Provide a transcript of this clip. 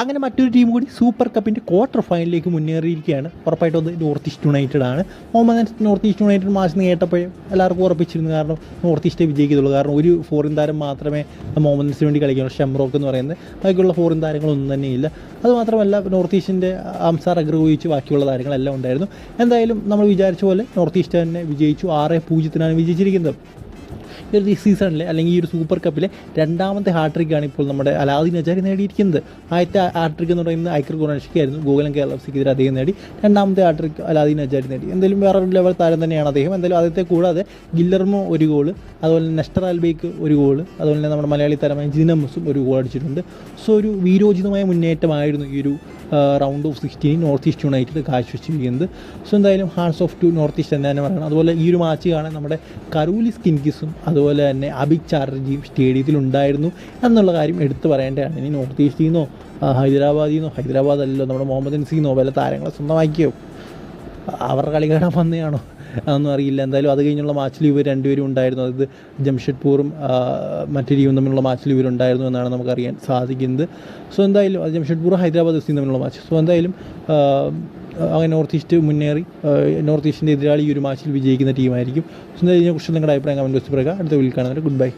അങ്ങനെ മറ്റൊരു ടീം കൂടി സൂപ്പർ കപ്പിന്റെ ക്വാർട്ടർ ഫൈനലിലേക്ക് മുന്നേറിയിരിക്കുകയാണ്. ഉറപ്പായിട്ടും അത് നോർത്ത് ഈസ്റ്റ് യുണൈറ്റഡ് ആണ്. Muhammad North East United match എന്ന് കേട്ടപ്പോഴും എല്ലാവർക്കും ഉറപ്പിച്ചിരുന്നു. കാരണം നോർത്ത് ഈസ്റ്റേ വിജയിക്കത്തുള്ളൂ. കാരണം ഒരു ഫോറിൻ താരം മാത്രമേ മുഹമ്മദിന് വേണ്ടി കളിക്കുള്ളൂ ഷെംറോക്ക് എന്ന് പറയുന്നത്. ബാക്കിയുള്ള ഫോറിൻ താരങ്ങളൊന്നും തന്നെയില്ല. അതുമാത്രമല്ല നോർത്ത് ഈസ്റ്റിന്റെ അംസാർ അഗ്രഹിച്ച് ബാക്കിയുള്ള താരങ്ങളെല്ലാം ഉണ്ടായിരുന്നു. എന്തായാലും നമ്മൾ വിചാരിച്ച പോലെ നോർത്ത് ഈസ്റ്റ് തന്നെ വിജയിച്ചു. ആറ് പൂജ്യത്തിനാണ് വിജയിച്ചിരിക്കുന്നത്. ഈ സീസണിലെ അല്ലെങ്കിൽ ഈ ഒരു സൂപ്പർ കപ്പിലെ രണ്ടാമത്തെ ഹാട്രിക്കാണ് ഇപ്പോൾ നമ്മുടെ അലാദിൻ അജാരി നേടിയിരിക്കുന്നത്. ആദ്യത്തെ ഹാട്രിക് എന്ന് പറയുന്നത് ഐക്കർ ഗുണാഷിക്കായിരുന്നു ഗോകുലം കേരള എഫ് സിക്കെതിരെ അദ്ദേഹം നേടി. രണ്ടാമത്തെ ഹാട്രിക് അലാദിൻ അജാരി നേടി. എന്തായാലും വേറൊരു ലെവൽ താരം തന്നെയാണ് അദ്ദേഹം. എന്തായാലും ആദ്യത്തെ കൂടാതെ ഗില്ലർമോ ഒരു ഗോൾ അതുപോലെ നെസ്റ്റർ ആൽബേക്ക് ഒരു ഗോൾ അതുപോലെ തന്നെ നമ്മുടെ മലയാളി താരമായ ജിനമസും ഒരു ഗോൾ അടിച്ചിട്ടുണ്ട്. സോ ഒരു വീരോചിതമായ മുന്നേറ്റമായിരുന്നു ഈ ഒരു round of sixteen North East United കാഴ്ചവെച്ചിരിക്കുന്നത്. So എന്തായാലും hats off to North East എന്ന് തന്നെ പറയണം. അതുപോലെ ഈ ഒരു മാച്ച് കാണാൻ നമ്മുടെ കരൂലി സ്കിൻകിസും അതുപോലെ തന്നെ അബിക് ചാറ്റർജിയും സ്റ്റേഡിയത്തിൽ ഉണ്ടായിരുന്നു എന്നുള്ള കാര്യം എടുത്തു പറയേണ്ടതാണ്. ഇനി നോർത്ത് ഈസ്റ്റിൽ നിന്നോ ഹൈദരാബാദിൽ നിന്നോ ഹൈദരാബാദ് അല്ലല്ലോ നമ്മുടെ മുഹമ്മദ് നസീന്നോ വല്ല താരങ്ങളെ സ്വന്തമാക്കിയോ? അവരുടെ കളി കാണാൻ അതൊന്നും അറിയില്ല. എന്തായാലും അത് കഴിഞ്ഞുള്ള മാച്ചിൽ ഇവർ രണ്ടുപേരും ഉണ്ടായിരുന്നു. അതായത് ജംഷഡ്പൂറും മറ്റു ടീമും തമ്മിലുള്ള മാച്ചിൽ ഇവരുണ്ടായിരുന്നു എന്നാണ് നമുക്കറിയാൻ സാധിക്കുന്നത്. സോ എന്തായാലും അത് ജംഷഡ്പൂർ ഹൈദരാബാദ് എഫ് സിയും തമ്മിലുള്ള മാച്ച്. സോ എന്തായാലും അങ്ങനെ നോർത്ത് ഈസ്റ്റ് മുന്നേറി നോർത്ത് ഈസ്റ്റിന്റെ എതിരാളി ഈ ഒരു മാച്ചിൽ വിജയിക്കുന്ന ടീമായിരിക്കും. സോ എന്തായാലും ഇതിനെക്കുറിച്ച് നിങ്ങളുടെ അഭിപ്രായം കമന്റ് ബോക്സിൽ പറയുക. അടുത്ത വീട്ടിൽ കാണുന്നവരെ ഗുഡ് ബൈ.